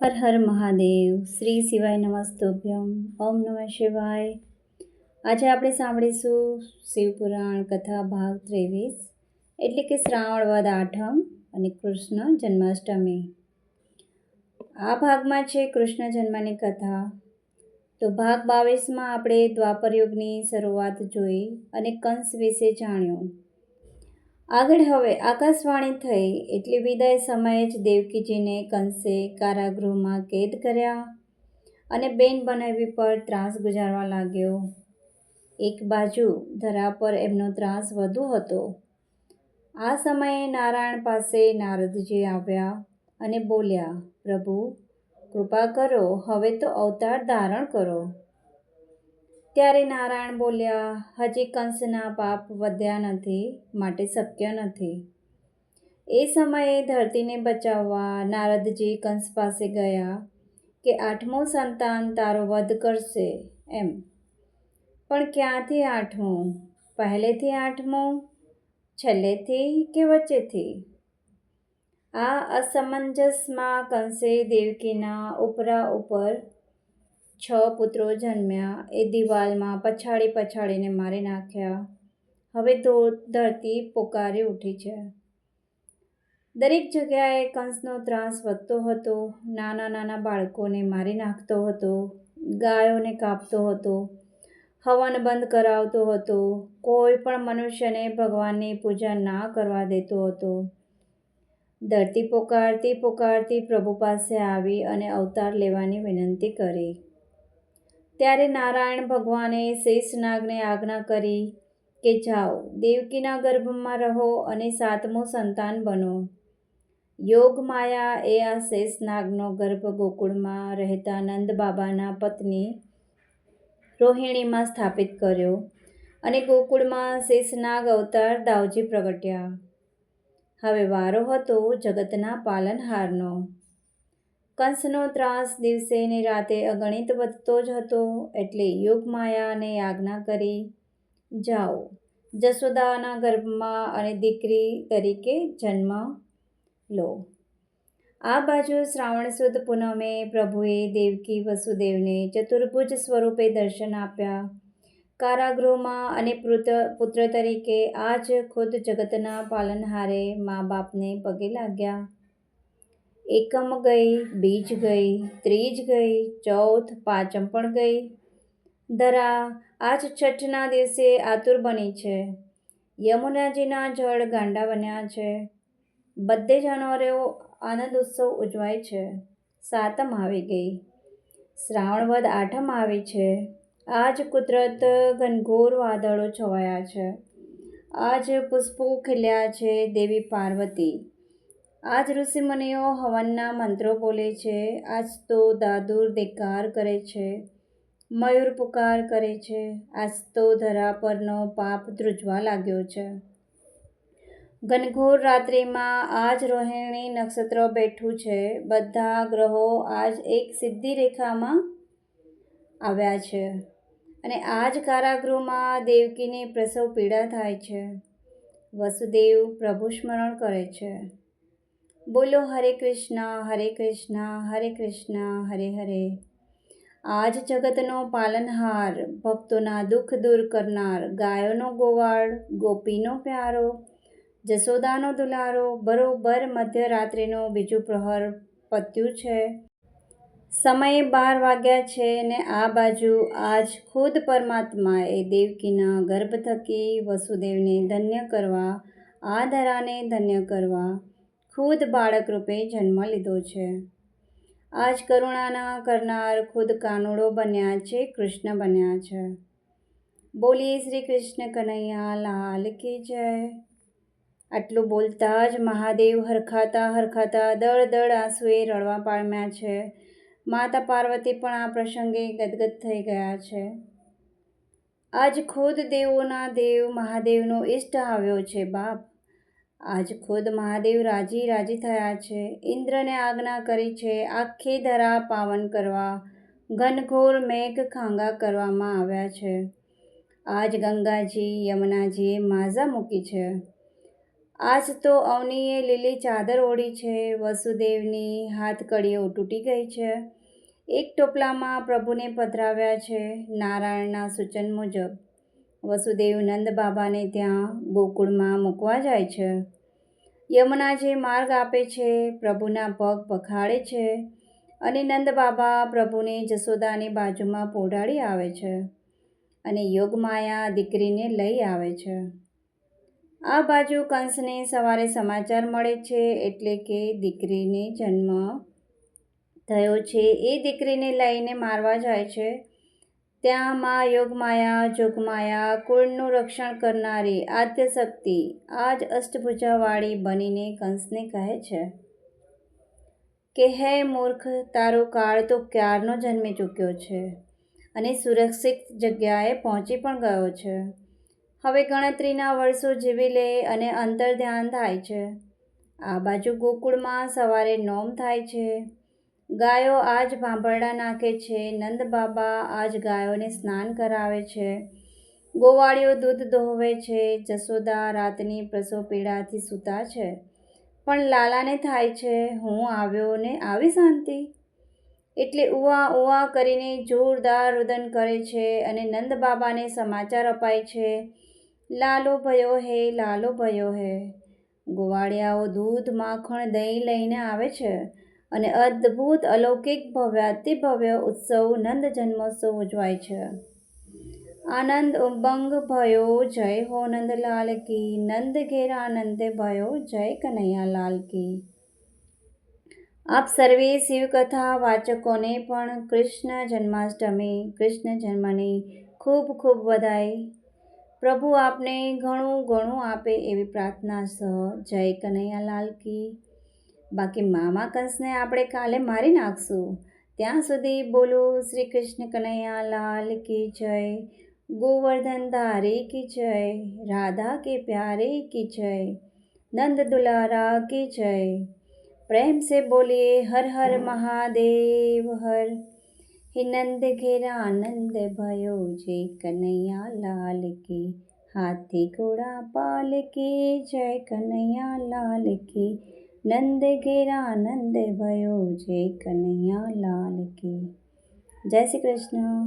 હર હર મહાદેવ. શ્રી શિવાય નમસ્તોભ્યમ. ઓમ નમઃ શિવાય. આજે આપણે સાંભળીશું શિવપુરાણ કથા ભાગ ત્રેવીસ, એટલે કે શ્રાવણ વદ આઠમ અને કૃષ્ણ જન્માષ્ટમી. આ ભાગમાં છે કૃષ્ણ જન્મની કથા. તો ભાગ બાવીસમાં આપણે દ્વાપર યુગની શરૂઆત જોઈ અને કંસ વિશે જાણ્યું. આગળ હવે આકાશવાણી થઈ એટલે વિદાય સમયે જ દેવકીજીને કંસે કારાગૃહમાં કેદ કર્યા અને બેન બનાવી પર ત્રાસ ગુજારવા લાગ્યો. એક બાજુ ધરા પર એમનો ત્રાસ વધુ હતો. આ સમયે નારાયણ પાસે નારદજી આવ્યા અને બોલ્યા, પ્રભુ, કૃપા કરો, હવે તો અવતાર ધારણ કરો. ત્યારે નારાયણ બોલ્યા, હજી કંસના પાપ વધ્યા નથી, માટે શક્ય નથી. એ સમયે ધરતીને બચાવવા નારદજી કંસ પાસે ગયા કે આઠમું સંતાન તારો વધ કરશે એમ. પણ ક્યાંથી આઠમું? પહેલેથી આઠમું? છેલ્લેથી કે વચ્ચેથી? આ અસમંજસમાં કંસે દેવકીના ઉપરા ઉપર છ પુત્રો જન્મ્યા. એ દિવાલમાં પછાડી પછાડીને મારી નાખ્યા. હવે તો ધરતી પોકારી ઉઠી છે. દરેક જગ્યાએ કંસનો ત્રાસ વધતો હતો. નાના નાના બાળકોને મારી નાખતો હતો. ગાયોને કાપતો હતો. હવન બંધ કરાવતો હતો. કોઈ પણ મનુષ્યને ભગવાનની પૂજા ના કરવા દેતો હતો. ધરતી પોકારતી પોકારતી પ્રભુ પાસે આવી અને અવતાર લેવાની વિનંતી કરી. ત્યારે નારાયણ ભગવાને શેષનાગને આજ્ઞા કરી કે જાઓ, દેવકીના ગર્ભમાં રહો અને સાતમું સંતાન બનો. યોગ માયા એ આ શેષનાગનો ગર્ભ ગોકુળમાં રહેતા નંદ બાબાના પત્ની રોહિણીમાં સ્થાપિત કર્યો અને ગોકુળમાં શેષનાગ અવતાર દાવજી પ્રગટ્યા. હવે વારો હતો જગતના પાલનહારનો. કંસનો ત્રાસ દિવસે ને રાતે અગણિત વધતો જ હતો એટલે યોગમાયાને આજ્ઞા કરી, જાઓ, જશોદાના ગર્ભમાં અને દીકરી તરીકે જન્મ લો. આ બાજુ શ્રાવણ સુદ પૂનમે પ્રભુએ દેવકી વસુદેવને ચતુર્ભુજ સ્વરૂપે દર્શન આપ્યા. કારાગૃહમાં અને પુત્ર તરીકે આજ ખુદ જગતના પાલનહારે મા બાપને પગે લાગ્યા. એકમ ગઈ, બીજ ગઈ, ત્રીજ ગઈ, ચૌથ, પાંચમ પણ ગઈ. ધરા, આજ છઠના દિવસે આતુર બની છે. યમુનાજીના જળ ગાંડા બન્યા છે. બધે જાનવરો આનંદ ઉત્સવ ઉજવાય છે. સાતમ આવી ગઈ. શ્રાવણ વદ આઠમ આવી છે. આજ કુદરત ઘનઘોર વાદળો છવાયા છે. આજ પુષ્પો ખીલ્યા છે દેવી પાર્વતી. આજ ઋષિમુનિઓ હવનના મંત્રો બોલે છે, આજ તો દાદુર દેકાર કરે છે, મયુર પુકાર કરે છે, આજ તો ધરા પરનો પાપ ધ્રુજવા લાગ્યો છે. ઘનઘોર રાત્રિમાં આજ રોહિણી નક્ષત્ર બેઠું છે, બધા ગ્રહો આજ એક સિદ્ધિ રેખામાં આવ્યા છે. અને આજ કારાગૃહમાં દેવકીની પ્રસવ પીડા થાય છે. વસુદેવ પ્રભુ સ્મરણ કરે છે. બોલો હરે કૃષ્ણ હરે કૃષ્ણ હરે કૃષ્ણ, હરે હરે. આજ જગતનો પાલનહાર, ભક્તોના દુઃખ દૂર કરનાર, ગાયોનો ગોવાળ, ગોપીનો પ્યારો જશોદાનો દુલારો, બરોબર મધ્યરાત્રિનો બીજું પ્રહર પત્યું છે. સમય બાર વાગ્યા છે ને આ બાજુ આજ ખુદ પરમાત્માએ દેવકીના ગર્ભ થકી વસુદેવને ધન્ય કરવા, આ ધરાને ધન્ય કરવા ખુદ બાળક રૂપે જન્મ લીધો છે. આજ કરુણાના કરનાર ખુદ કાનુડો બન્યા છે, કૃષ્ણ બન્યા છે. બોલીએ શ્રી કૃષ્ણ કનૈયા, લાલ કી જય. આટલું બોલતા જ મહાદેવ હરખાતા હરખાતા દળ દળ આંસુએ રડવા પામ્યા છે. માતા પાર્વતી પણ આ પ્રસંગે ગદગદ થઈ ગયા છે. આજ ખુદ દેવોના દેવ મહાદેવનો ઇષ્ટ આવ્યો છે બાપ. આજ ખુદ મહાદેવ રાજી રાજી થયા છે. ઇન્દ્રને આજ્ઞા કરી છે, આખી ધરા પાવન કરવા, ઘનઘોર મેઘ ખાંગા કરવામાં આવ્યા છે. આજ ગંગાજી, યમુનાજીએ માઝા મૂકી છે. આજ તો અવનીએ લીલી ચાદર ઓઢી છે. વસુદેવની હાથકડીઓ તૂટી ગઈ છે. એક ટોપલામાં પ્રભુને પધરાવ્યા છે. નારાયણના સૂચન મુજબ વસુદેવ નંદ બાબાને ત્યાં ગોકુળમાં મૂકવા જાય છે. યમુનાજી માર્ગ આપે છે, પ્રભુના પગ પખાડે છે અને નંદ બાબા પ્રભુને જશોદાની બાજુમાં પોઢાડી આવે છે અને યોગમાયા દીકરીને લઈ આવે છે. આ બાજુ કંસને સવારે સમાચાર મળે છે એટલે કે દીકરીને જન્મ થયો છે. એ દીકરીને લઈને મારવા જાય છે ત્યાં મા યોગમાયા જોગમાયા કુળનું રક્ષણ કરનારી આદ્યશક્તિ આ જ અષ્ટભુજાવાળી બનીને કંસને કહે છે કે હે મૂર્ખ તારો કાળ તો ક્યારનો જન્મી ચૂક્યો છે અને સુરક્ષિત જગ્યાએ પહોંચી પણ ગયો છે હવે ગણતરીના વર્ષો જીવી લે અને અંતર ધ્યાન થાય છે આ બાજુ ગોકુળમાં સવારે નોમ થાય છે ગાયો આજ ભાંભરડા નાખે છે, નંદ બાબા આજ ગાયોને સ્નાન કરાવે છે. ગોવાળીઓ દૂધ દોહવે છે જસોદા રાતની પ્રસવ પીડાથી સૂતા છે. પણ લાલાને થાય છે, હું આવ્યો ને આવી શાંતિ? એટલે ઉવા ઉવા કરીને જોરદાર રુદન કરે છે અને નંદ બાબાને સમાચાર અપાય છે, લાલો ભયો હે, લાલો ભયો હે. ગોવાળિયાઓ દૂધ માખણ દહીં લઈને આવે છે. અને અદ્ભુત અલૌકિક ભવ્યાતિ ભવ્ય ઉત્સવ નંદ જન્મોત્સવ ઉજવાય છે. આનંદ ઉમંગ ભયો, જય હો નંદલાલ કી. નંદ ઘેર આનંદ ભયો, જય કનૈયાલાલ કી. આપ સર્વે શિવકથા વાચકોને પણ કૃષ્ણ જન્માષ્ટમી, કૃષ્ણ જન્મની ખૂબ ખૂબ વધાઈ પ્રભુ આપને ઘણું ઘણું આપે એવી પ્રાર્થના સહ જય કનૈયાલાલ કી. બાકી મામા કંસને આપણે કાલે મારી નાખશું. ત્યાં સુધી બોલો, શ્રી કૃષ્ણ કનૈયા લાલ કી જય, ગોવર્ધન ધારી કી જય, રાધા કે પ્યારે કી જય, નંદ દુલારા કી જય. પ્રેમ સે બોલીએ, હર હર મહાદેવ હર. હે નંદ ઘેરા આનંદ ભયો જે કનૈયા લાલ કે. હાથી ઘોડા પાલ કે જય, કનૈયા લાલ કે. નંદ ઘેરા નંદ भयो જય કનૈયા લાલ કી જય શ્રી કૃષ્ણ